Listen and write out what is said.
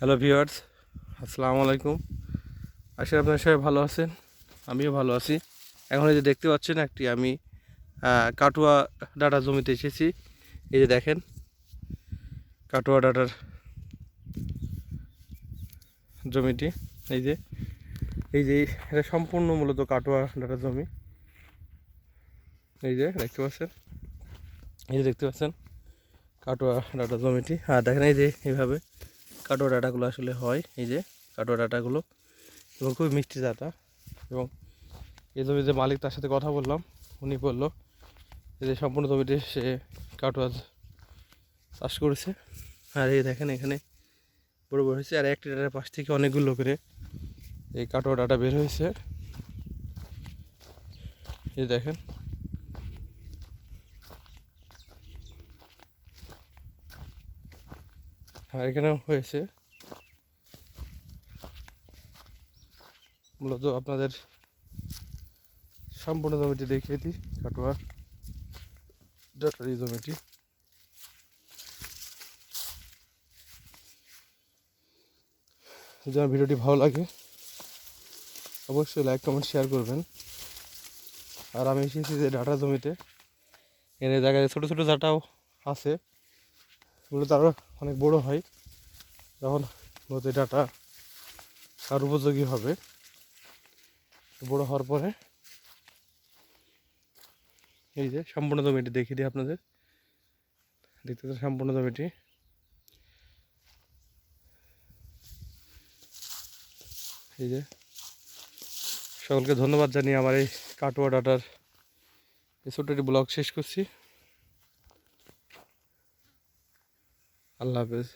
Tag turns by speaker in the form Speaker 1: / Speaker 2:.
Speaker 1: Hello viewers, আসসালামু আলাইকুম। আশা আপনার সবাই ভালো আছেন, আমিও ভালো আছি। এখন এই যে দেখতে পাচ্ছেন একটি আমি কাটুয়া ডাটা জমিতে এসেছি। এই যে দেখেন, কাটুয়া ডাটার জমিটি, এই যে এই যে এটা সম্পূর্ণ মূলত কাটুয়া ডাটার জমি। এই যে দেখতে পাচ্ছেন, এই যে দেখতে পাচ্ছেন, কাটুয়া ডাটা জমিটি। আর দেখেন এই যে এইভাবে কাটোয়া ডাটাগুলো আসলে হয়, এই যে কাটোয়া ডাটাগুলো। এবং খুবই মিষ্টি ডাটা। এবং এই জমির যে মালিক তার সাথে কথা বললাম, উনি বলল যে সম্পূর্ণ জমিটি সে কাটোয়া চাষ করেছে। আর এই দেখেন এখানে বড় বড় হয়েছে, আর একটি ডাটার পাশ থেকে অনেকগুলো করে এই কাটোয়া ডাটা বের হয়েছে। এই দেখেন আর এখানেও হয়েছে। মূলত আপনাদের সম্পূর্ণ জমিটি দেখিয়ে দিই, কাটোয়া ডাটারি জমিটি। যদি ভিডিওটি ভালো লাগে, অবশ্যই লাইক, কমেন্ট, শেয়ার করবেন। আর আমি এসেছি যে ডাটা জমিতে এনে জায়গায় ছোটো ছোটো ডাটাও আছে। মূলত আরও অনেক বড় হয়। যখন এই ডাটা আর উপযোগী হবে বড় হওয়ার পরে এই যে সম্পূর্ণ জমিটি দেখিয়ে দিই আপনাদের। দেখতে সম্পূর্ণ জমিটি। এই যে সকলকে ধন্যবাদ জানিয়ে আমার এই কাটোয়া ডাটার এই ছোট্ট একটি ব্লগ শেষ করছি। আল্লাহ হাফেজ।